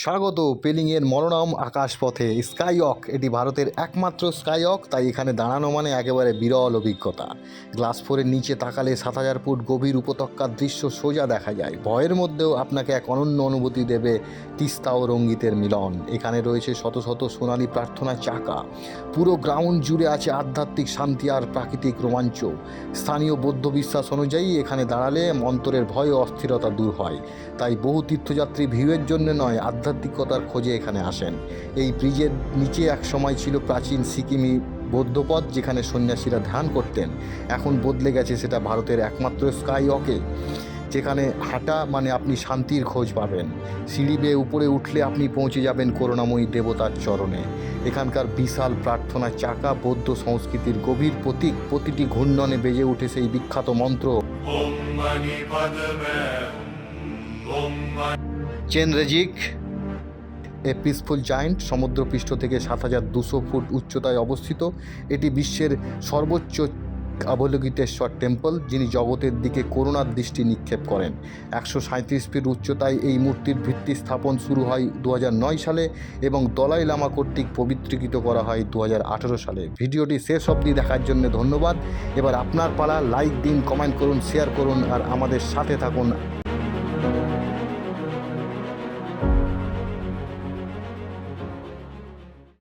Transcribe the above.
স্বাগত পেলিংয়ের মনোরম আকাশপথে স্কাইওয়াক। এটি ভারতের একমাত্র স্কাইওয়াক, তাই এখানে দাঁড়ানো মানে একেবারে বিরল অভিজ্ঞতা। গ্লাস ফোরের নিচে তাকালে সাত হাজার ফুট গভীর উপত্যকার দৃশ্য সোজা দেখা যায়। ভয়ের মধ্যেও আপনাকে এক অনন্য অনুভূতি দেবে তিস্তা ও রঙ্গিতের মিলন। এখানে রয়েছে শত শত সোনালী প্রার্থনা চাকা। পুরো গ্রাউন্ড জুড়ে আছে আধ্যাত্মিক শান্তি আর প্রাকৃতিক রোমাঞ্চ। স্থানীয় বৌদ্ধ বিশ্বাস অনুযায়ী এখানে দাঁড়ালে মন্তরের ভয় ও অস্থিরতা দূর হয়। তাই বহু তীর্থযাত্রী ভিউয়ের জন্য নয় আধ্যাত্মিকতার খোঁজে এখানে আসেন। এই ব্রিজের নিচে এক সময় ছিল প্রাচীন সিকিমি বৌদ্ধপথ যেখানে সন্ন্যাসীরা ধ্যান করতেন। এখন বদলে গেছে সেটা ভারতের একমাত্র স্কাই ওয়াকে যেখানে হাঁটা মানে আপনি শান্তির খোঁজ পাবেন। সিঁড়ি বেয়ে উপরে উঠলে আপনি পৌঁছে যাবেন করুণাময়ী দেবতার চরণে। এখানকার বিশাল প্রার্থনা চাকা বৌদ্ধ সংস্কৃতির গভীর প্রতীক প্রতিটি ঘূর্ণনে বেজে উঠে সেই বিখ্যাত মন্ত্র। ॐ এ পিসফুল জায়েন্ট সমুদ্রপৃষ্ঠ থেকে সাত হাজার দুশো ফুট উচ্চতায় অবস্থিত। এটি বিশ্বের সর্বোচ্চ অবলোকিতেশ্বর টেম্পল যিনি জগতের দিকে করুণার দৃষ্টি নিক্ষেপ করেন। একশো সাঁত্রিশ ফিট উচ্চতায় এই মূর্তির ভিত্তি স্থাপন শুরু হয় দু সালে এবং দলাই লামা কর্তৃক পবিত্রীকৃত করা হয় দু হাজার আঠেরো সালে। ভিডিওটি শেষ অবধি দেখার জন্য ধন্যবাদ। এবার আপনার পালা লাইক দিন কমেন্ট করুন শেয়ার করুন, আর আমাদের সাথে থাকুন।